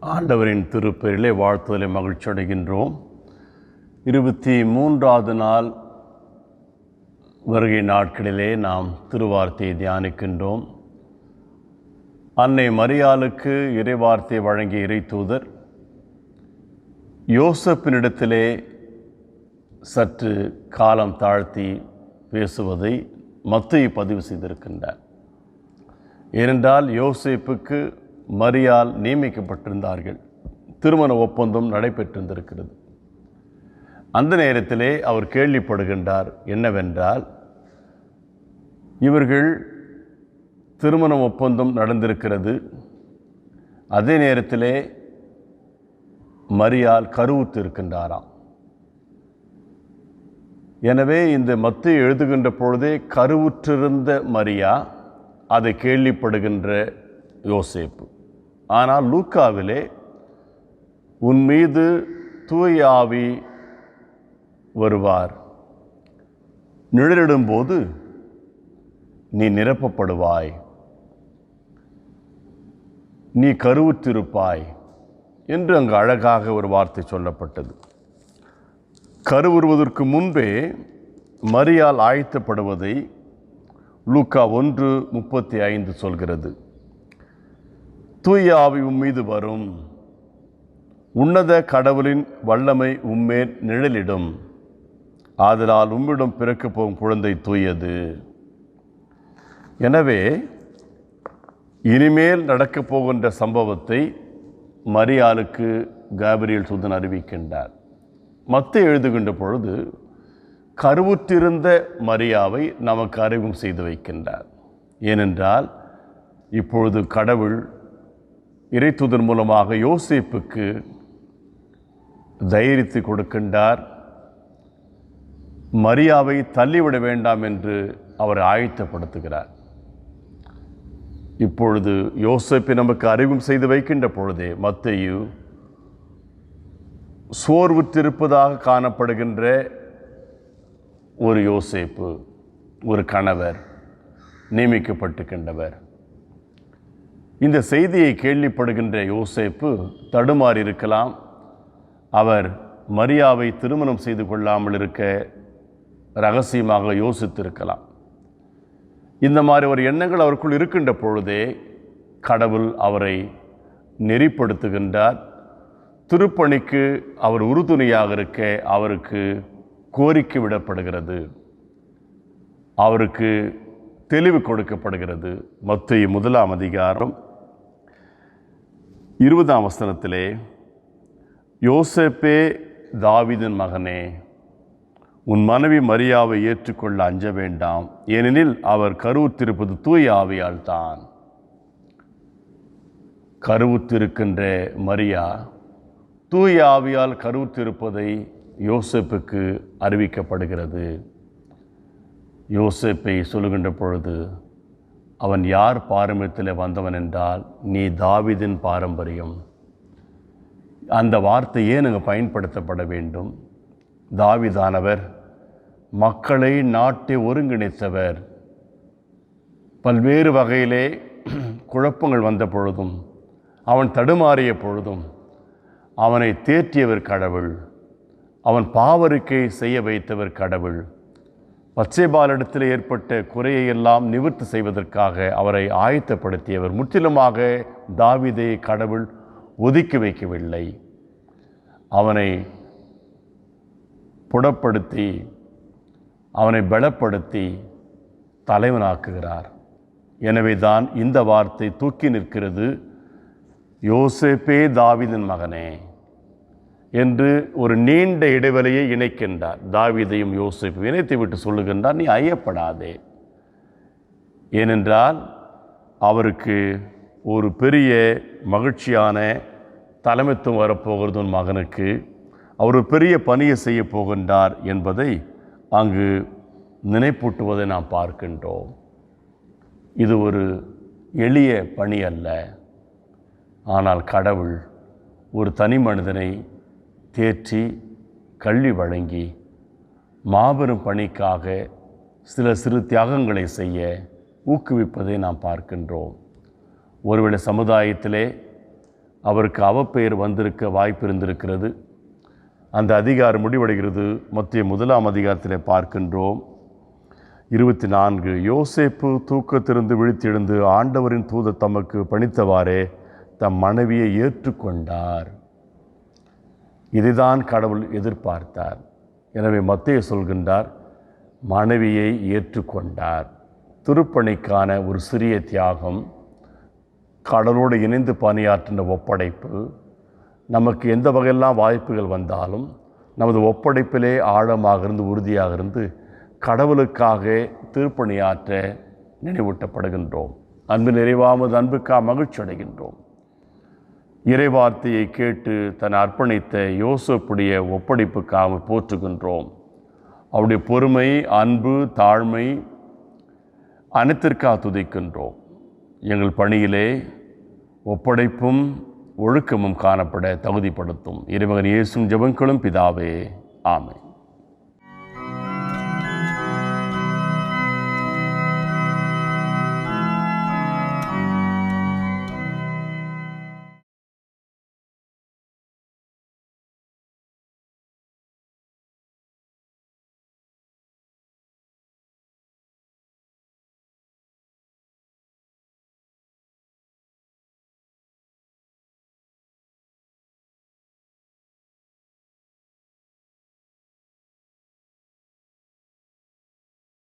ஆண்டவரின் திருப்பெயரிலே வாழ்த்துதலை மகிழ்ச்சி அடைகின்றோம். இருபத்தி மூன்றாவது நாள் வருகை நாட்களிலே நாம் திருவார்த்தையை தியானிக்கின்றோம். அன்னை மரியாளுக்கு இறைவார்த்தை வழங்கிய இறைத்தூதர் யோசப்பினிடத்திலே சற்று காலம் தாழ்த்தி பேசுவதை மத்திய பதிவு செய்திருக்கின்றார். ஏனென்றால் யோசிப்புக்கு மரியால் நியமிக்கப்பட்டிருந்தார்கள். திருமண ஒப்பந்தம் நடைபெற்றிருந்திருக்கிறது. அந்த நேரத்திலே அவர் கேள்விப்படுகின்றார் என்னவென்றால் இவர்கள் திருமண ஒப்பந்தம் நடந்திருக்கிறது. அதே நேரத்திலே மரியால் கருவுத்து இருக்கின்றாராம் எனவே இந்த மத்திய எழுதுகின்ற பொழுதே கருவுற்றிருந்த மரியா அதை கேள்விப்படுகின்ற யோசேப்பு. ஆனால் லூக்காவிலே உன் மீது தூய் ஆவி வருவார். நிழலிடும்போது நீ நிரப்பப்படுவாய். நீ கருவுற்றிருப்பாய் என்று அங்கு அழகாக ஒரு வார்த்தை சொல்லப்பட்டது. கருவுறுவதற்கு முன்பே மரியால் ஆயத்தப்படுவதை லூக்கா ஒன்று முப்பத்தி ஐந்து சொல்கிறது. தூய ஆவி உம்மீது வரும். உன்னத கடவுளின் வல்லமை உம்மேல் நிழலிடும். ஆதலால் உம்மிடம் பிறக்கப் போகும் குழந்தை தூயது. எனவே இனிமேல் நடக்கப் போகின்ற சம்பவத்தை மரியாளுக்கு காபிரியல் சூதன் அறிவிக்கின்றார். மத்த எழுதுகின்ற பொழுது கருவுற்றிருந்த மரியாவை நமக்கு அறிவும் செய்து வைக்கின்றார். ஏனென்றால் இப்பொழுது கடவுள் இறைத்துதன் மூலமாக யோசிப்புக்கு தைரியத்தை கொடுக்கின்றார். மரியாவை தள்ளிவிட வேண்டாம் என்று அவர் ஆயத்தப்படுத்துகிறார். இப்பொழுது யோசிப்பை நமக்கு அறிவும் செய்து வைக்கின்ற பொழுதே மத்தையு சோர்வுற்றிருப்பதாக காணப்படுகின்ற ஒரு யோசிப்பு ஒரு கணவர் நியமிக்கப்பட்டுக்கின்றவர். இந்த செய்தியை கேள்விப்படுகின்ற யோசேப்பு தடுமாறி இருக்கலாம். அவர் மரியாவை திருமணம் செய்து கொள்ளாமல் இருக்க ரகசியமாக யோசித்திருக்கலாம். இந்த மாதிரி ஒரு எண்ணங்கள் அவருக்குள் இருக்கின்ற பொழுதே கடவுள் அவரை நெறிப்படுத்துகின்றார். திருப்பணிக்கு அவர் உறுதுணையாக இருக்க அவருக்கு கோரிக்கை விடப்படுகிறது. அவருக்கு தெளிவு கொடுக்கப்படுகிறது. மத்திய முதலாம் அதிகாரம் இருபதாம் வசனத்திலே யோசேப்பே தாவிதின் மகனே உன் மனைவி மரியாவை ஏற்றுக்கொள்ள அஞ்ச வேண்டாம். ஏனெனில் அவர் கருவுத்திருப்பது தூய ஆவியால் தான். கருவுத்திருக்கின்ற மரியா தூய ஆவியால் கருவுத்திருப்பதை யோசேப்புக்கு அறிவிக்கப்படுகிறது. யோசேப்பை சொல்லுகின்ற பொழுது அவன் யார் பாரம்பரியத்தில் வந்தவன் என்றால் நீ தாவிதின் பாரம்பரியம். அந்த வார்த்தையே நாங்கள் பயன்படுத்தப்பட வேண்டும். தாவிதானவர் மக்களை நாட்டை ஒருங்கிணைத்தவர். பல்வேறு வகையிலே குழப்பங்கள் வந்த பொழுதும் அவன் தடுமாறிய பொழுதும் அவனை தேற்றியவர் கடவுள். அவன் பாவருக்கை செய்ய வைத்தவர் கடவுள். பச்சைபாலிடத்தில் ஏற்பட்ட குறையை எல்லாம் நிவர்த்தி செய்வதற்காக அவரை ஆயத்தப்படுத்தியவர். முற்றிலுமாக தாவிதை கடவுள் ஒதுக்கி வைக்கவில்லை. அவனை புடப்படுத்தி அவனை பலப்படுத்தி தலைவனாக்குகிறார். எனவே தான் இந்த வார்த்தை தூக்கி நிற்கிறது. யோசேப்பே தாவிதின் மகனே. என்று ஒரு நீண்ட இடைவெளியை இணைக்கின்றார். தாவிதையும் யோசிப்பு இணைத்து விட்டு சொல்லுகின்றார் நீ ஐயப்படாதே. ஏனென்றால் அவருக்கு ஒரு பெரிய மகிழ்ச்சியான தலைமைத்துவம் வரப்போகிறது உன் மகனுக்கு. அவர் ஒரு பெரிய பணியை செய்ய போகின்றார் என்பதை அங்கு நினைப்பூட்டுவதை நாம் பார்க்கின்றோம். இது ஒரு எளிய பணி அல்ல. ஆனால் கடவுள் ஒரு தனி மனிதனை தேற்றி கல்வி வழங்கி மாபெரும் பணிக்காக சில சிறு தியாகங்களை செய்ய ஊக்குவிப்பதை நாம் பார்க்கின்றோம். ஒருவேளை சமுதாயத்திலே அவருக்கு அவப்பெயர் வந்திருக்க வாய்ப்பு இருந்திருக்கிறது. அந்த அதிகாரம் முடிவடைகிறது. மத்திய முதலாம் அதிகாரத்தில் பார்க்கின்றோம். இருபத்தி நான்கு யோசேப்பு தூக்கத்திலிருந்து விழித்தெழுந்து ஆண்டவரின் தூத தமக்கு பணித்தவாறே தம் மனைவியை ஏற்றுக்கொண்டார். இதுதான் கடவுள் எதிர்பார்த்தார். எனவே மத்திய சொல்கின்றார் மனைவியை ஏற்றுக்கொண்டார். திருப்பணிக்கான ஒரு சிறிய தியாகம் கடலோடு இணைந்து பணியாற்றின ஒப்படைப்பு நமக்கு எந்த வகையெல்லாம் வாய்ப்புகள் வந்தாலும் நமது ஒப்படைப்பிலே ஆழமாக இருந்து உறுதியாக இருந்து கடவுளுக்காக திருப்பணியாற்ற நினைவூட்டப்படுகின்றோம். அன்பு நிறைவாமது அன்புக்காக மகிழ்ச்சி அடைகின்றோம் இறைவார்த்தையை கேட்டு தன் அர்ப்பணித்த யோசப்புடைய ஒப்படைப்புக்காக போற்றுகின்றோம். அவருடைய பொறுமை அன்பு தாழ்மை அனைத்திற்காக துதிக்கின்றோம். எங்கள் பணியிலே ஒப்படைப்பும் ஒழுக்கமும் காணப்பட தகுதிப்படுத்தும். இறைமகன் இயேசும் ஜெபங்களும் பிதாவே. ஆமை